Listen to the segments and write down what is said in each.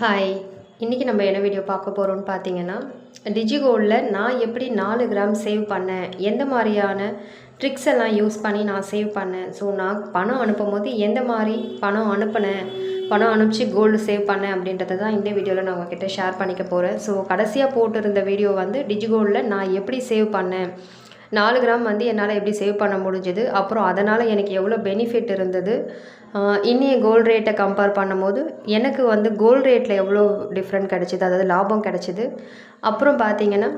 Hi இன்றைக்கி நம்ம என்ன வீடியோ பார்க்க போகிறோம்னு பார்த்தீங்கன்னா டிஜிகோல்டில் நான் எப்படி நாலு கிராம் சேவ் பண்ணேன் எந்த மாதிரியான ட்ரிக்ஸ் எல்லாம் யூஸ் பண்ணி நான் சேவ் பண்ணேன். ஸோ நான் பணம் அனுப்பும் போது எந்த மாதிரி பணம் அனுப்புனேன் பணம் அனுப்பிச்சு கோல்டு சேவ் பண்ணேன் அப்படின்றத தான் இந்த வீடியோவில் நான் உங்ககிட்ட ஷேர் பண்ணிக்க போகிறேன் ஸோ கடைசியாக போட்டிருந்த வீடியோ வந்து டிஜிகோல்டில் நான் எப்படி சேவ் பண்ணேன் நாலு கிராம் வந்து என்னால் எப்படி சேவ் பண்ண முடிஞ்சுது? அப்புறம் அதனால் எனக்கு எவ்வளோ பெனிஃபிட் இருந்தது? இன்னைய கோல்டு ரேட்டை கம்பேர் பண்ணும்போது எனக்கு வந்து கோல்டு ரேட்டில் எவ்வளோ டிஃப்ரெண்ட் கிடச்சிது? அதாவது லாபம் கிடச்சிது. அப்புறம் பார்த்தீங்கன்னா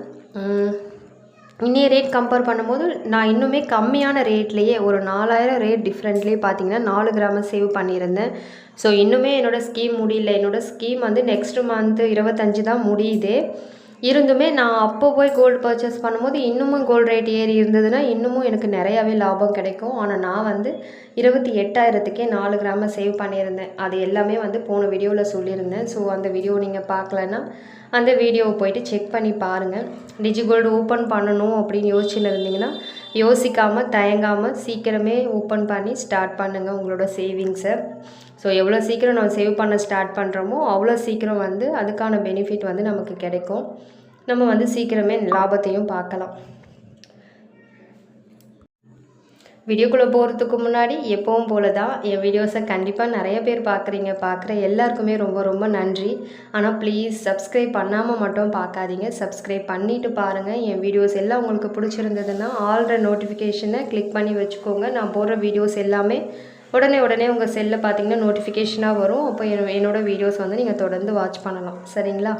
இன்னைய ரேட் கம்பேர் பண்ணும்போது நான் இன்னுமே கம்மியான ரேட்லேயே ஒரு நாலாயிரம் ரேட் டிஃப்ரெண்ட்லேயே பார்த்தீங்கன்னா நாலு கிராம சேவ் பண்ணியிருந்தேன். ஸோ இன்னுமே என்னோடய ஸ்கீம் முடியல. என்னோடய ஸ்கீம் வந்து நெக்ஸ்ட் மந்த்து இருபத்தஞ்சு தான் முடியுது. இருந்துமே நான் அப்போ போய் கோல்டு பர்ச்சேஸ் பண்ணும்போது இன்னமும் கோல்டு ரேட் ஏறி இருந்ததுன்னா இன்னமும் எனக்கு நிறையாவே லாபம் கிடைக்கும். ஆனால் நான் வந்து இருபத்தி எட்டாயிரத்துக்கே நாலு கிராம சேவ் பண்ணியிருந்தேன். அது எல்லாமே வந்து போன வீடியோவில் சொல்லியிருந்தேன். ஸோ அந்த வீடியோ நீங்கள் பார்க்கலன்னா அந்த வீடியோவை போயிட்டு செக் பண்ணி பாருங்கள் டிஜி கோல்டு ஓப்பன் பண்ணணும் அப்படின்னு யோசிச்சுன்னு இருந்தீங்கன்னா யோசிக்காமல் தயங்காமல் சீக்கிரமே ஓப்பன் பண்ணி ஸ்டார்ட் பண்ணுங்கள் உங்களோட சேவிங்ஸை ஸோ எவ்வளோ சீக்கிரம் நம்ம சேவ் பண்ண ஸ்டார்ட் பண்ணுறோமோ அவ்வளோ சீக்கிரம் வந்து அதுக்கான பெனிஃபிட் வந்து நமக்கு கிடைக்கும். நம்ம வந்து சீக்கிரமே லாபத்தையும் பார்க்கலாம். வீடியோக்குள்ளே போகிறதுக்கு முன்னாடி எப்பவும் போல தான் என் வீடியோஸை கண்டிப்பாக நிறைய பேர் பார்க்குறீங்க. பார்க்குற எல்லாருக்குமே ரொம்ப ரொம்ப நன்றி. ஆனால் ப்ளீஸ் சப்ஸ்கிரைப் பண்ணாமல் மட்டும் பார்க்காதீங்க. சப்ஸ்கிரைப் பண்ணிவிட்டு பாருங்கள் என் வீடியோஸ் எல்லாம் உங்களுக்கு பிடிச்சிருந்ததுன்னா ஆல்ரெ நோட்டிஃபிகேஷனை கிளிக் பண்ணி வச்சுக்கோங்க. நான் போடுற வீடியோஸ் எல்லாமே உடனே உடனே உங்கள் செல்லில் பார்த்தீங்கன்னா நோட்டிஃபிகேஷனாக வரும். அப்போ என்னோடய வீடியோஸ் வந்து நீங்கள் தொடர்ந்து வாட்ச் பண்ணலாம். சரிங்களா?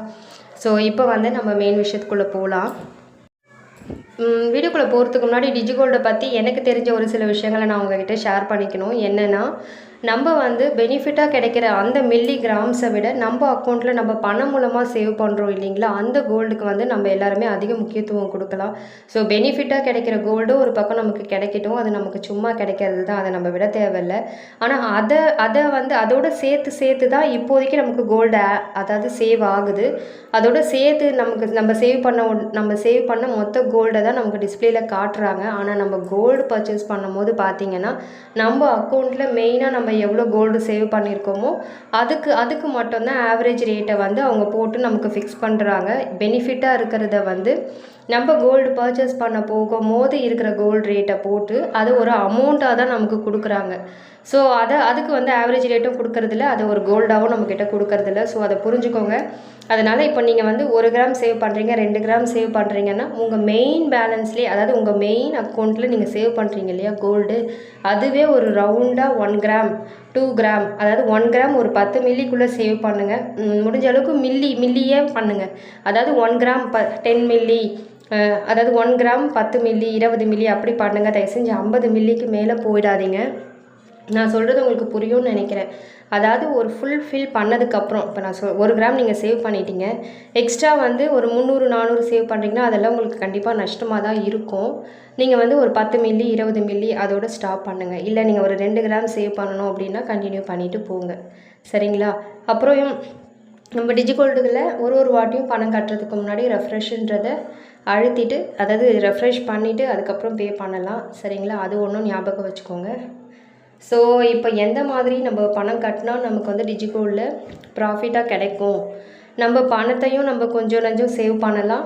ஸோ இப்போ வந்து நம்ம மெயின் விஷயத்துக்குள்ளே போகலாம் வீடியோக்குள்ளே போகிறதுக்கு முன்னாடி டிஜிகோல்டை பற்றி எனக்கு தெரிஞ்ச ஒரு சில விஷயங்களை நான் உங்ககிட்ட ஷேர் பண்ணிக்கணும். என்னென்னா நம்ம வந்து பெனிஃபிட்டாக கிடைக்கிற அந்த மில்லி கிராம்ஸை விட நம்ம அக்கௌண்ட்டில் நம்ம பணம் மூலமாக சேவ் பண்ணுறோம் இல்லைங்களா? அந்த கோல்டுக்கு வந்து நம்ம எல்லாருமே அதிக முக்கியத்துவம் கொடுக்கலாம். ஸோ பெனிஃபிட்டாக கிடைக்கிற கோல்டு ஒரு பக்கம் நமக்கு கிடைக்கட்டும். அது நமக்கு சும்மா கிடைக்கிறது தான் அதை நம்ம விட தேவையில்லை. ஆனால் அதை அதை வந்து அதோட சேர்த்து சேர்த்து தான் இப்போதைக்கு நமக்கு கோல்டு அதாவது சேவ் ஆகுது. அதோட சேர்த்து நமக்கு நம்ம சேவ் பண்ண நம்ம சேவ் பண்ண மொத்த கோல்டை தான் நமக்கு டிஸ்பிளேல காட்டுறாங்க. ஆனால் நம்ம கோல்டு பர்ச்சேஸ் பண்ணும்போது பார்த்தீங்கன்னா நம்ம அக்கௌண்ட்டில் மெயினாக நம்ம எவ்வளோ கோல்டு சேவ் பண்ணியிருக்கோமோ அதுக்கு அதுக்கு மட்டும்தான் ஆவரேஜ் ரேட்டை வந்து அவங்க போட்டு நமக்கு ஃபிக்ஸ் பண்ணுறாங்க பெனிஃபிட்டாக இருக்கிறத வந்து நம்ம கோல்டு பர்ச்சேஸ் பண்ண போகும்போது இருக்கிற கோல்டு ரேட்டை போட்டு அது ஒரு அமௌண்ட்டாக தான் நமக்கு கொடுக்குறாங்க. ஸோ அதை அதுக்கு வந்து ஆவரேஜ் ரேட்டும் கொடுக்கறதில்ல. அதை ஒரு கோல்டாகவும் நம்மக்கிட்ட கொடுக்கறதில்ல. ஸோ அதை புரிஞ்சுக்கோங்க. அதனால் இப்போ நீங்கள் வந்து ஒரு கிராம் சேவ் பண்ணுறீங்க ரெண்டு கிராம் சேவ் பண்ணுறீங்கன்னா உங்கள் மெயின் பேலன்ஸ்லேயே அதாவது உங்கள் மெயின் அக்கௌண்ட்டில் நீங்கள் சேவ் பண்ணுறீங்க இல்லையா கோல்டு அதுவே ஒரு ரவுண்டாக ஒன் கிராம் டூ கிராம் அதாவது ஒன் கிராம் ஒரு பத்து மில்லிக்குள்ளே சேவ் பண்ணுங்கள் முடிஞ்ச அளவுக்கு மில்லி மில்லியே பண்ணுங்கள் அதாவது ஒன் கிராம் ப டென் மில்லி அதாவது ஒன் கிராம் பத்து மில்லி இருபது மில்லி அப்படி பண்ணுங்கள் தயவு செஞ்சு ஐம்பது மில்லிக்கு மேலே போயிடாதீங்க. நான் சொல்கிறது உங்களுக்கு புரியும்னு நினைக்கிறேன். அதாவது ஒரு ஃபுல் ஃபில் பண்ணதுக்கப்புறம் இப்போ நான் சொல் ஒரு கிராம் நீங்கள் சேவ் பண்ணிட்டீங்க. எக்ஸ்ட்ரா வந்து ஒரு முந்நூறு நானூறு சேவ் பண்ணுறீங்கன்னா அதெல்லாம் உங்களுக்கு கண்டிப்பாக நஷ்டமாக தான் இருக்கும். நீங்கள் வந்து ஒரு பத்து மில்லி இருபது மில்லி அதோட ஸ்டாப் பண்ணுங்கள் இல்லை நீங்கள் ஒரு ரெண்டு கிராம் சேவ் பண்ணணும் அப்படின்னா கண்டினியூ பண்ணிவிட்டு போங்க. சரிங்களா? அப்புறம் நம்ம டிஜிகோல்டுகளில் ஒரு ஒரு வாட்டியும் பணம் கட்டுறதுக்கு முன்னாடி ரெஃப்ரெஷ்ன்றதை அழுத்திட்டு அதாவது ரெஃப்ரெஷ் பண்ணிவிட்டு அதுக்கப்புறம் பே பண்ணலாம். சரிங்களா? அது ஒன்றும் ஞாபகம் வச்சுக்கோங்க. ஸோ இப்போ எந்த மாதிரி நம்ம பணம் கட்டினா நமக்கு வந்து டிஜிகோல்டில் ப்ராஃபிட்டாக கிடைக்கும்? நம்ம பணத்தையும் நம்ம கொஞ்சம் நஞ்சம் சேவ் பண்ணலாம்.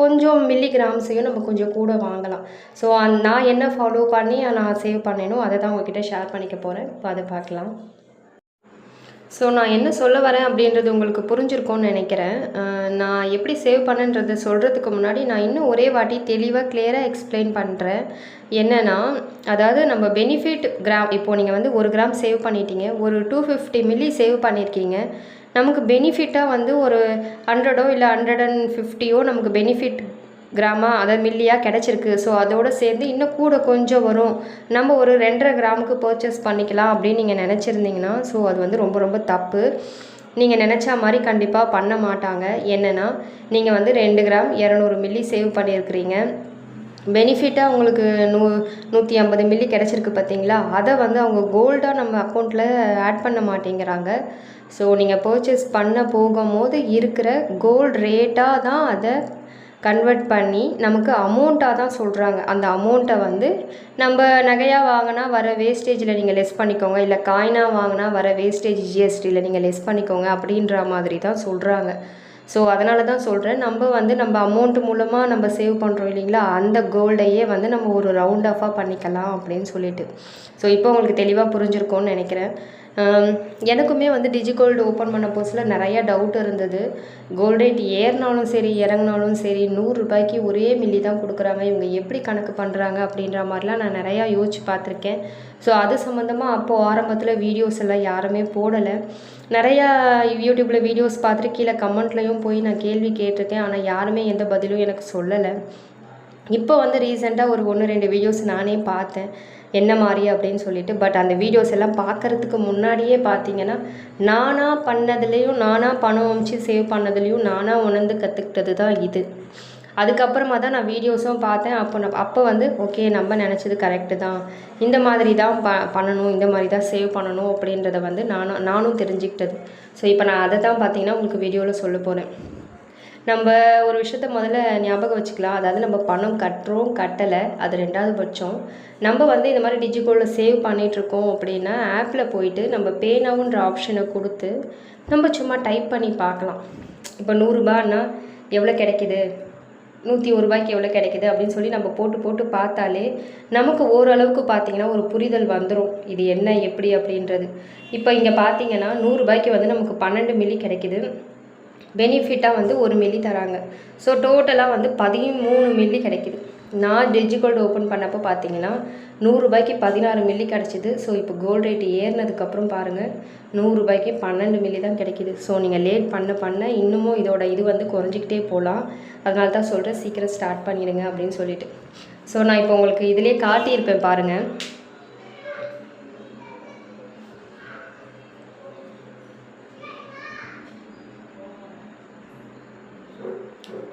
கொஞ்சம் மில்லி கிராம்ஸையும் நம்ம கொஞ்சம் கூட வாங்கலாம். ஸோ நான் என்ன ஃபாலோ பண்ணி நான் சேவ் பண்ணேனோ அதை தான் உங்ககிட்ட ஷேர் பண்ணிக்க போகிறேன் இப்போ அதை பார்க்கலாம். ஸோ நான் என்ன சொல்ல வரேன் அப்படின்றது உங்களுக்கு புரிஞ்சிருக்கும்னு நினைக்கிறேன். நான் எப்படி சேவ் பண்ணேன்றதை சொல்கிறதுக்கு முன்னாடி நான் இன்னும் ஒரே வாட்டி தெளிவாக கிளியராக எக்ஸ்பிளைன் பண்ணுறேன் என்னென்னா அதாவது நம்ம பெனிஃபிட் கிராம் இப்போது நீங்கள் வந்து ஒரு கிராம் சேவ் பண்ணிட்டீங்க ஒரு டூ ஃபிஃப்டி மில்லி சேவ் பண்ணியிருக்கீங்க நமக்கு பெனிஃபிட்டாக வந்து ஒரு ஹண்ட்ரடோ இல்லை ஹண்ட்ரட் அண்ட் ஃபிஃப்டியோ நமக்கு பெனிஃபிட் கிராமா அதாவது மில்லியாக கிடச்சிருக்கு. ஸோ அதோடு சேர்ந்து இன்னும் கூட கொஞ்சம் வரும். நம்ம ஒரு ரெண்டரை கிராமுக்கு பர்ச்சேஸ் பண்ணிக்கலாம் அப்படின்னு நீங்கள் நினச்சிருந்தீங்கன்னா ஸோ அது வந்து ரொம்ப ரொம்ப தப்பு. நீங்கள் நினச்சா மாதிரி கண்டிப்பாக பண்ண மாட்டாங்க. என்னென்னா நீங்கள் வந்து ரெண்டு கிராம் இரநூறு மில்லி சேவ் பண்ணியிருக்கிறீங்க. பெனிஃபிட்டாக உங்களுக்கு நூ நூற்றி ஐம்பது மில்லி கிடச்சிருக்கு பார்த்தீங்களா? அதை வந்து அவங்க கோல்டாக நம்ம அக்கௌண்ட்டில் ஆட் பண்ண மாட்டேங்கிறாங்க. ஸோ நீங்கள் பர்ச்சேஸ் பண்ண போகும்போது இருக்கிற கோல்டு ரேட்டாக தான் அதை கன்வெர்ட் பண்ணி நமக்கு அமௌண்ட்டாக தான் சொல்கிறாங்க அந்த அமௌண்ட்டை வந்து நம்ம நகையாக வாங்கினா வர வேஸ்டேஜில் நீங்கள் லெஸ் பண்ணிக்கோங்க. இல்லை காயினாக வாங்கினா வர வேஸ்டேஜ் ஜிஎஸ்டியில் நீங்கள் லெஸ் பண்ணிக்கோங்க அப்படின்ற மாதிரி தான் சொல்கிறாங்க ஸோ அதனால தான் சொல்கிறேன் நம்ம வந்து நம்ம அமௌண்ட் மூலமாக நம்ம சேவ் பண்ணுறோம் இல்லைங்களா? அந்த கோல்டையே வந்து நம்ம ஒரு ரவுண்ட் ஆஃபாக பண்ணிக்கலாம் அப்படின்னு சொல்லிட்டு. ஸோ இப்போ உங்களுக்கு தெளிவாக புரிஞ்சுருக்கோன்னு நினைக்கிறேன். எனக்குமே வந்து டிஜி கோல்டு ஓப்பன் பண்ண புதுசில் நிறையா டவுட் இருந்தது. கோல்ட் ரேட் ஏறினாலும் சரி இறங்கினாலும் சரி நூறுரூபாய்க்கு ஒரே மில்லி தான் கொடுக்குறாங்க. இவங்க எப்படி கணக்கு பண்ணுறாங்க அப்படின்ற மாதிரிலாம் நான் நிறையா யோசிச்சு பார்த்துருக்கேன். ஸோ அது சம்மந்தமாக அப்போது ஆரம்பத்தில் வீடியோஸ் எல்லாம் யாருமே போடலை. நிறையா யூடியூப்பில் வீடியோஸ் பார்த்துட்டு கீழே கமெண்ட்லேயும் போய் நான் கேள்வி கேட்டிருக்கேன். ஆனால் யாருமே எந்த பதிலும் எனக்கு சொல்லலை. இப்போ வந்து ரீசெண்டாக ஒரு ஒன்று ரெண்டு வீடியோஸ் நானே பார்த்தேன். என்ன மாதிரி அப்படின்னு சொல்லிட்டு. பட் அந்த வீடியோஸ் எல்லாம் பார்க்கறதுக்கு முன்னாடியே பார்த்தீங்கன்னா நானாக பண்ணதுலேயும் நானாக பணம் அமைச்சு சேவ் பண்ணதுலேயும் நானாக உணர்ந்து கற்றுக்கிட்டது தான் இது. அதுக்கப்புறமா தான் நான் வீடியோஸும் பார்த்தேன். அப்போ நான் அப்போ வந்து ஓகே நம்ம நினச்சது கரெக்டு தான். இந்த மாதிரி தான் ப பண்ணணும் இந்த மாதிரி தான் சேவ் பண்ணணும் அப்படின்றத வந்து நானும் நானும் தெரிஞ்சுக்கிட்டது. ஸோ இப்போ நான் அதை தான் பார்த்தீங்கன்னா உங்களுக்கு வீடியோவில் சொல்ல போகிறேன் நம்ம ஒரு விஷயத்த முதல்ல ஞாபகம் வச்சுக்கலாம். அதாவது நம்ம பணம் கட்டுறோம் கட்டலை. அது ரெண்டாவது பட்சம். நம்ம வந்து இந்த மாதிரி டிஜிகோலில் சேவ் பண்ணிகிட்ருக்கோம் அப்படின்னா ஆப்பில் போயிட்டு நம்ம பேனாவுன்ற ஆப்ஷனை கொடுத்து நம்ம சும்மா டைப் பண்ணி பார்க்கலாம். இப்போ நூறுரூபான்னா எவ்வளோ கிடைக்குது? நூற்றி ஒரு ரூபாய்க்கு எவ்வளோ கிடைக்குது? அப்படின்னு சொல்லி நம்ம போட்டு போட்டு பார்த்தாலே நமக்கு ஓரளவுக்கு பார்த்திங்கன்னா ஒரு புரிதல் வந்துடும் இது என்ன எப்படி அப்படின்றது. இப்போ இங்கே பார்த்தீங்கன்னா நூறுரூபாய்க்கு வந்து நமக்கு பன்னெண்டு மில்லி கிடைக்குது. பெனிஃபிட்டாக வந்து ஒரு மில்லி தராங்க. ஸோ டோட்டலாக வந்து பதிமூணு மில்லி கிடைக்கிது. நான் டிஜி கோல்டு ஓப்பன் பண்ணப்போ பார்த்தீங்கன்னா நூறுரூபாய்க்கு பதினாறு மில்லி கிடச்சிது. ஸோ இப்போ கோல்டு ரேட்டு ஏறினதுக்கப்புறம் பாருங்கள் நூறுரூபாய்க்கு பன்னெண்டு மில்லி தான் கிடைக்கிது. ஸோ நீங்கள் லேட் பண்ண பண்ண இன்னமும் இதோட இது வந்து குறைஞ்சிக்கிட்டே போகலாம் அதனால தான் சொல்கிறேன் சீக்கிரம் ஸ்டார்ட் பண்ணிடுங்க அப்படின்னு சொல்லிட்டு. ஸோ நான் இப்போ உங்களுக்கு இதிலே காட்டியிருப்பேன் பாருங்கள்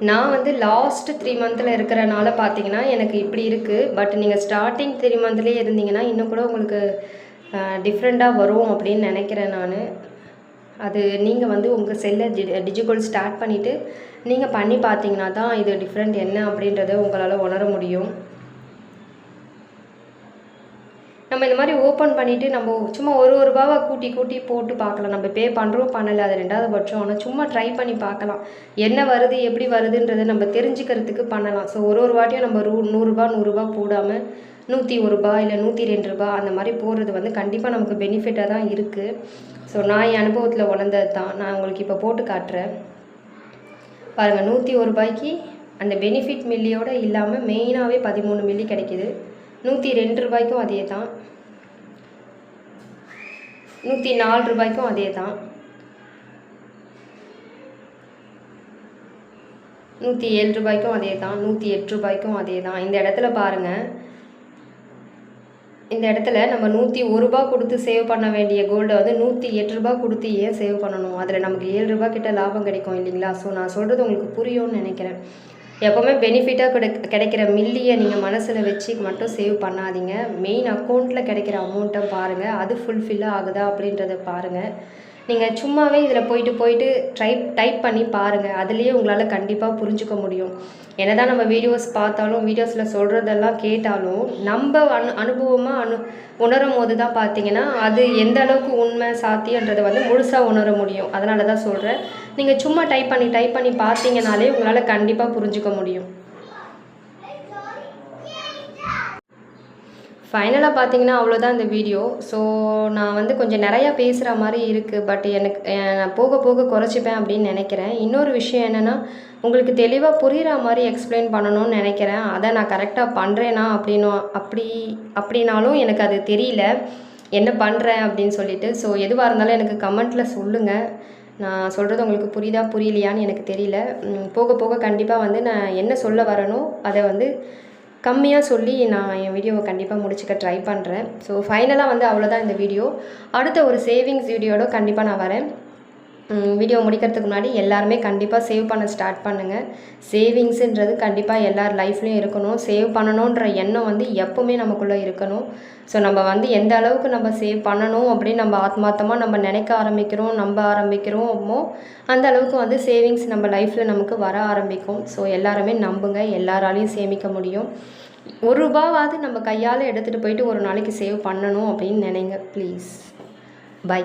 நான் வந்து லாஸ்ட் த்ரீ மந்தில் இருக்கிறனால பார்த்தீங்கன்னா எனக்கு இப்படி இருக்குது பட் நீங்கள் ஸ்டார்டிங் த்ரீ மந்த்லேயே இருந்தீங்கன்னா இன்னும் கூட உங்களுக்கு டிஃப்ரெண்ட்டாக வரும் அப்படின்னு நினைக்கிறேன் நான். அது நீங்கள் வந்து உங்கள் செல்லை டி டிஜிகோல் ஸ்டார்ட் பண்ணிவிட்டு நீங்கள் பண்ணி பார்த்தீங்கன்னா தான் இது டிஃப்ரெண்ட் என்ன அப்படின்றத உங்களால் உணர முடியும். நம்ம இந்த மாதிரி ஓப்பன் பண்ணிவிட்டு நம்ம சும்மா ஒரு ஒரு ரூபாவை கூட்டி கூட்டி போட்டு பார்க்கலாம். நம்ம பே பண்ணுறோம் பண்ணலை அது ரெண்டாவது பட்சம். ஆனால் சும்மா ட்ரை பண்ணி பார்க்கலாம். என்ன வருது எப்படி வருதுன்றதை நம்ம தெரிஞ்சுக்கிறதுக்கு பண்ணலாம். ஸோ ஒரு ஒரு வாட்டியும் நம்ம ரூ நூறுரூபா நூறுரூபா போடாமல் நூற்றி ஒரு ரூபா இல்லை நூற்றி ரெண்டு ரூபா அந்த மாதிரி போடுறது வந்து கண்டிப்பாக நமக்கு பெனிஃபிட்டாக தான் இருக்குது ஸோ நான் என் அனுபவத்தில் உணர்ந்தது தான். நான் உங்களுக்கு இப்போ போட்டு காட்டுறேன். பாருங்கள் நூற்றி ஒரு ரூபாய்க்கு அந்த பெனிஃபிட் மில்லியோட இல்லாமல் மெயினாகவே பதிமூணு மில்லி கிடைக்கிது. நூற்றி ரெண்டு ரூபாய்க்கும் அதே தான் நூற்றி நாலு ரூபாய்க்கும் அதே தான் நூற்றி ஏழு ரூபாய்க்கும் அதே தான் நூற்றி எட்டு ரூபாய்க்கும் அதே தான் இந்த இடத்துல பாருங்கள் இந்த இடத்துல நம்ம நூற்றி ஒரு ரூபா கொடுத்து சேவ் பண்ண வேண்டிய கோல்டை வந்து நூற்றி எட்டு ரூபா கொடுத்து ஏன் சேவ் பண்ணணும்? அதில் நமக்கு ஏழு ரூபா கிட்ட லாபம் கிடைக்கும் இல்லைங்களா? ஸோ நான் சொல்கிறது உங்களுக்கு புரியும்னு நினைக்கிறேன். எப்போவுமே பெனிஃபிட்டாக கிடை கிடைக்கிற மில்லியை நீங்கள் மனசில் வச்சு மட்டும் சேவ் பண்ணாதீங்க. மெயின் அக்கௌண்ட்டில் கிடைக்கிற அமௌண்ட்டை பாருங்கள் அது ஃபுல்ஃபில்லாக ஆகுதா அப்படின்றத பாருங்கள் நீங்கள் சும்மாவே இதில் போயிட்டு போயிட்டு டைப் டைப் பண்ணி பாருங்கள் அதுலேயே உங்களால் கண்டிப்பாக புரிஞ்சுக்க முடியும். என்ன தான் நம்ம வீடியோஸ் பார்த்தாலும் வீடியோஸில் சொல்கிறதெல்லாம் கேட்டாலும் நம்ம அனு அனுபவமாக அனு உணரும் போது தான் பார்த்தீங்கன்னா அது எந்த அளவுக்கு உண்மை சாத்தியன்றதை வந்து முழுசாக உணர முடியும். அதனால தான் சொல்கிறேன் நீங்கள் சும்மா டைப் பண்ணி டைப் பண்ணி பார்த்தீங்கனாலே உங்களால் கண்டிப்பாக புரிஞ்சுக்க முடியும். ஃபைனலாக பார்த்தீங்கன்னா அவ்வளோதான் இந்த வீடியோ ஸோ நான் வந்து கொஞ்சம் நிறையா பேசுகிற மாதிரி இருக்குது பட் எனக்கு நான் போக போக குறைச்சிப்பேன் அப்படின்னு நினைக்கிறேன். இன்னொரு விஷயம் என்னென்னா உங்களுக்கு தெளிவாக புரிகிற மாதிரி எக்ஸ்பிளைன் பண்ணணும்னு நினைக்கிறேன். அதை நான் கரெக்டாக பண்ணுறேனா அப்படின்னு அப்படி அப்படின்னாலும் எனக்கு அது தெரியல. என்ன பண்ணுறேன் அப்படின்னு சொல்லிட்டு. ஸோ எதுவாக இருந்தாலும் எனக்கு கமெண்ட்டில் சொல்லுங்கள் நான் சொல்கிறது உங்களுக்கு புரியுதா புரியலையான்னு எனக்கு தெரியல. போக போக கண்டிப்பாக வந்து நான் என்ன சொல்ல வரணும் அதை வந்து கம்மியாக சொல்லி நான் என் வீடியோவை கண்டிப்பாக முடிச்சுக்க ட்ரை பண்ணுறேன் ஸோ ஃபைனலாக வந்து அவ்வளோதான் இந்த வீடியோ அடுத்த ஒரு சேவிங்ஸ் வீடியோட கண்டிப்பாக நான் வரேன். வீடியோ முடிக்கிறதுக்கு முன்னாடி எல்லாருமே கண்டிப்பாக சேவ் பண்ண ஸ்டார்ட் பண்ணுங்கள் சேவிங்ஸுன்றது கண்டிப்பாக எல்லார் லைஃப்லேயும் இருக்கணும். சேவ் பண்ணணுன்ற எண்ணம் வந்து எப்போவுமே நமக்குள்ளே இருக்கணும். ஸோ நம்ம வந்து எந்த அளவுக்கு நம்ம சேவ் பண்ணணும் அப்படின்னு நம்ம ஆத்மார்த்தமாக நம்ம நினைக்க ஆரம்பிக்கிறோம் நம்ப ஆரம்பிக்கிறோமோ அந்த அளவுக்கு வந்து சேவிங்ஸ் நம்ம லைஃப்பில் நமக்கு வர ஆரம்பிக்கும். ஸோ எல்லாருமே நம்புங்க. எல்லாராலையும் சேமிக்க முடியும். ஒரு ரூபாவாவது நம்ம கையால் எடுத்துகிட்டு போயிட்டு ஒரு நாளைக்கு சேவ் பண்ணணும் அப்படின்னு நினைங்க. Please buy